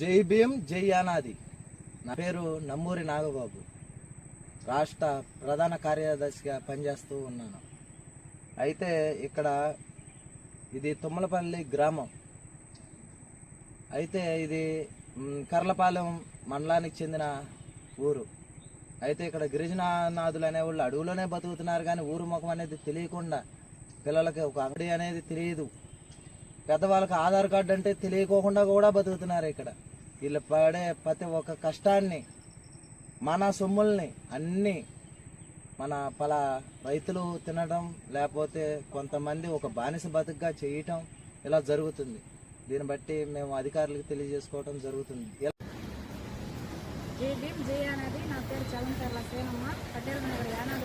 జై భీమ్ జై యానాది. నా పేరు నమ్మూరి నాగబాబు. రాష్ట్ర ప్రధాన కార్యదర్శిగా పనిచేస్తూ ఉన్నాను. అయితే ఇక్కడ ఇది తుమ్మలపల్లి గ్రామం. అయితే ఇది కర్లపాలెం మండలానికి చెందిన ఊరు. అయితే ఇక్కడ గిరిజనాథులు అనేవాళ్ళు అడవులోనే బతుకుతున్నారు కానీ ఊరు ముఖం అనేది తెలియకుండా పిల్లలకి ఒక అంగడి అనేది తెలియదు. పెద్దవాళ్ళకి ఆధార్ కార్డు అంటే తెలియకోకుండా కూడా బతుకుతున్నారు ఇక్కడ. వీళ్ళు పడే ప్రతి ఒక్క కష్టాన్ని మన సొమ్ముల్ని అన్నీ మన పలా రైతులు తినడం లేకపోతే కొంతమంది ఒక బానిస బతుకుగా చేయటం ఇలా జరుగుతుంది. దీన్ని బట్టి మేము అధికారులకు తెలియజేసుకోవడం జరుగుతుంది. జై భీమ్ జై అనేది నా పేరు చలంకర్ల సేనమ్మ. పటేల్ నగర్